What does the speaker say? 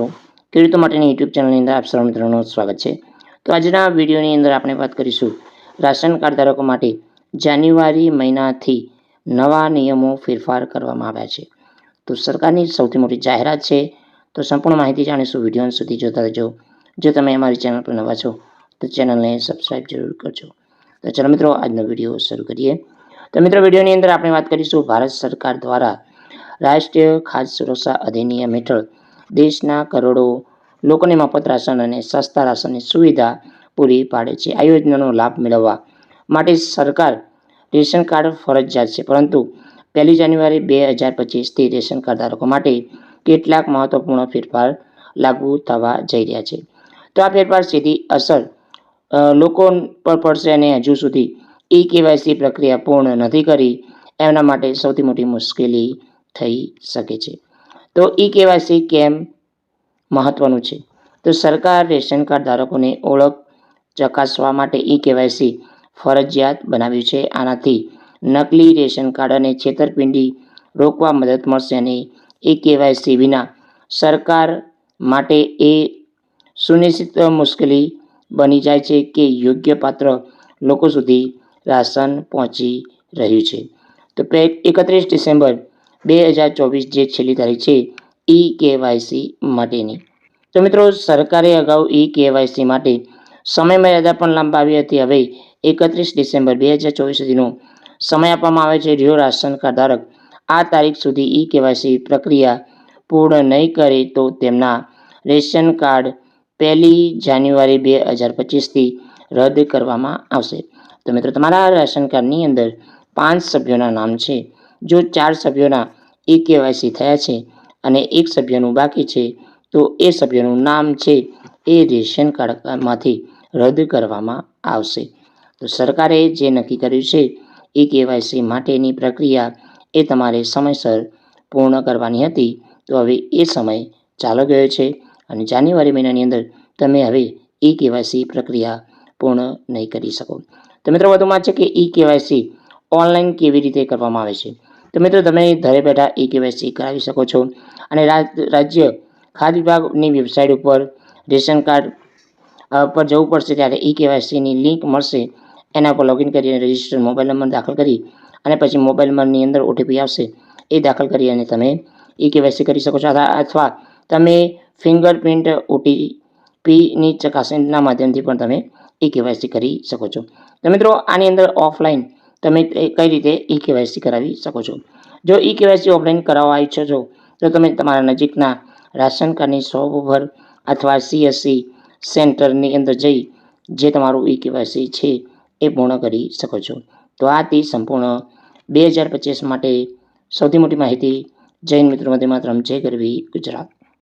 મિત્રો. ખેડૂતો માટેની યુટ્યુબ ચેનલની અંદર આપ સર્વ મિત્રોનું સ્વાગત છે. તો આજના વિડીયોની અંદર આપણે વાત કરીશું રાશન કાર્ડ ધારકો માટે જાન્યુઆરી મહિનાથી નવા નિયમો ફેરફાર કરવામાં આવ્યા છે. તો સરકારની સૌથી મોટી જાહેરાત છે. તો સંપૂર્ણ માહિતી જાણીશું વીડિયો સુધી જોતા રહેજો. જો તમે અમારી ચેનલ પર નવા છો, તો ચેનલને સબસ્ક્રાઇબ જરૂર કરજો. તો ચાલો મિત્રો, આજનો વીડિયો શરૂ કરીએ. તો મિત્રો, વિડીયોની અંદર આપણે વાત કરીશું ભારત સરકાર દ્વારા રાષ્ટ્રીય ખાદ્ય સુરક્ષા અધિનિયમ હેઠળ દેશના કરોડો લોકોને મફત રાશન અને સસ્તા રાશનની સુવિધા પૂરી પાડે છે. આ યોજનાનો લાભ મેળવવા માટે સરકાર રેશન કાર્ડ ફરજિયાત છે. પરંતુ પહેલી જાન્યુઆરી બે હજાર પચીસથી રેશન કાર્ડ ધારકો માટે કેટલાક મહત્વપૂર્ણ ફેરફાર લાગુ થવા જઈ રહ્યા છે. તો આ ફેરફાર સીધી અસર લોકો પર પડશે અને હજુ સુધી ઈ કેવાયસી પ્રક્રિયા પૂર્ણ નથી કરી, એમના માટે સૌથી મોટી મુશ્કેલી થઈ શકે છે. તો ઈ કેવાયસી કેમ મહત્વનું છે? તો સરકાર રેશન કાર્ડ ધારકોને ઓળખ ચકાસવા માટે ઈ કેવાયસી ફરજિયાત બનાવ્યું છે. આનાથી નકલી રેશન કાર્ડ અને છેતરપિંડી રોકવા મદદ મળશે અને એ કેવાયસી વિના સરકાર માટે એ સુનિશ્ચિત મુશ્કેલી બની જાય છે કે યોગ્ય પાત્ર લોકો સુધી રાશન પહોંચી રહ્યું છે. તો એકત્રીસ ડિસેમ્બર બે હજાર ચોવીસ જે છેલ્લી તારીખ છે, ઈ કેવાયસી માટેની. તો મિત્રો, સરકારે અગાઉ ઈ કેવાયસી માટે સમયમર્યાદા પણ લંબાવી હતી. હવે એકત્રીસ ડિસેમ્બર બે હજાર ચોવીસ સુધીનો સમય આપવામાં આવે છે. જો રાશન કાર્ડ ધારક આ તારીખ સુધી ઈ કેવાયસી પ્રક્રિયા પૂર્ણ નહીં કરે તો તેમના રેશન કાર્ડ પહેલી જાન્યુઆરી બે હજાર પચીસથી રદ કરવામાં આવશે. તો મિત્રો, તમારા રાશન કાર્ડની અંદર પાંચ સભ્યોના નામ છે. જો ચાર સભ્યોના ઈ કેવાયસી થયા છે અને એક સભ્યનું બાકી છે, તો એ સભ્યનું નામ છે એ રેશન કાર્ડમાંથી રદ કરવામાં આવશે. તો સરકારે જે નક્કી કર્યું છે, એ કેવાયસી માટેની પ્રક્રિયા એ તમારે સમયસર પૂર્ણ કરવાની હતી, તો હવે એ સમય ચાલો ગયો છે અને જાન્યુઆરી મહિનાની અંદર તમે હવે ઈ કેવાયસી પ્રક્રિયા પૂર્ણ નહીં કરી શકો. તો મિત્રો, વધુમાં છે કે ઈ કેવાયસી ઓનલાઈન કેવી રીતે કરવામાં આવે છે? તો મિત્રો, તમે ઘરે બેઠા ઈ કેવાયસી કરાવી શકો છો. અને રાજ- રાજ્ય ખાદ્ય વિભાગની વેબસાઇટ ઉપર રેશન કાર્ડ પર જવું પડશે ત્યારે ઈ કેવાયસીની લિંક મળશે. એના પર લોગિન કરીને રજિસ્ટર મોબાઈલ નંબર દાખલ કરી અને પછી મોબાઈલ નંબરની અંદર ઓટીપી આવશે. એ દાખલ કરી અને તમે ઈ કેવાયસી કરી શકો છો. અથવા- તમે ફિંગરપ્રિન્ટ ઓટીપીની ચકાસણીના માધ્યમથી પણ તમે ઈ કેવાયસી કરી શકો છો. તો મિત્રો, આની અંદર ઓફલાઈન તમે કઈ રીતે ઈ કેવાયસી કરાવી શકો છો? જો ઈ કેવાયસી ઓફલાઈન કરાવવા ઈચ્છો છો તો તમે તમારા નજીકના રાશન કાર્ડની શોપ ઉપર અથવા સીએસસી સેન્ટરની અંદર જઈ જે તમારું ઈ કેવાયસી છે એ પૂર્ણ કરી શકો છો. તો આ તે સંપૂર્ણ બે હજાર પચીસ માટે સૌથી મોટી માહિતી. જૈન મિત્રો માટે માત્ર જય ગરવી ગુજરાત.